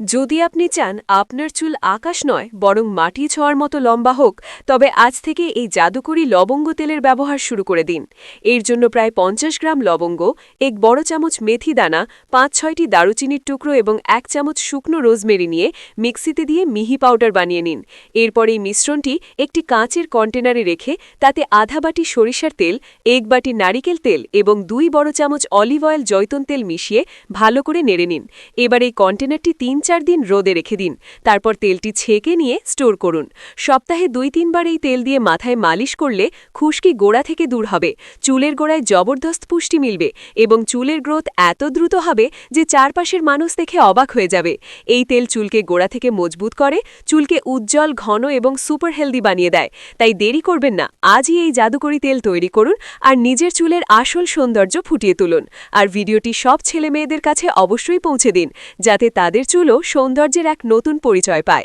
যদি আপনি চান আপনার চুল আকাশ নয়, বরং মাটি ছোঁয়ার মতো লম্বা হোক, তবে আজ থেকে এই জাদুকরি লবঙ্গ তেলের ব্যবহার শুরু করে দিন। এর জন্য প্রায় পঞ্চাশ গ্রাম লবঙ্গ, এক বড় চামচ মেথি দানা, পাঁচ ছয়টি দারুচিনির টুকরো এবং এক চামচ শুকনো রোজমেরি নিয়ে মিক্সিতে দিয়ে মিহি পাউডার বানিয়ে নিন। এরপর এই মিশ্রণটি একটি কাঁচের কন্টেনারে রেখে তাতে আধা বাটি সরিষার তেল, এক বাটি নারিকেল তেল এবং দুই বড় চামচ অলিভ অয়েল জৈতন তেল মিশিয়ে ভালো করে নেড়ে নিন। এবার এই কন্টেনারটি তিন চার দিন রোদে রেখে দিন। তারপর তেলটি ছেঁকে নিয়ে স্টোর করুন। সপ্তাহে দুই তিনবার এই তেল দিয়ে মাথায় মালিশ করলে খুশকি গোড়া থেকে দূর হবে। চুলের গোড়ায় জবরদস্ত পুষ্টি মিলবে এবং চুলের গ্রোথ এত দ্রুত হবে যে চারপাশের মানুষ দেখে অবাক হয়ে যাবে। এই তেল চুলকে গোড়া থেকে মজবুত করে, চুলকে উজ্জ্বল, ঘন এবং সুপার হেলদি বানিয়ে দেয়। তাই দেরি করবেন না, আজই এই জাদুকরি তেল তৈরি করুন আর নিজের চুলের আসল সৌন্দর্য ফুটিয়ে তুলুন। আর ভিডিওটি সব ছেলে মেয়েদের কাছে অবশ্যই পৌঁছে দিন, যাতে তাদের চুলও সৌন্দর্যের এক নতুন পরিচয় পায়।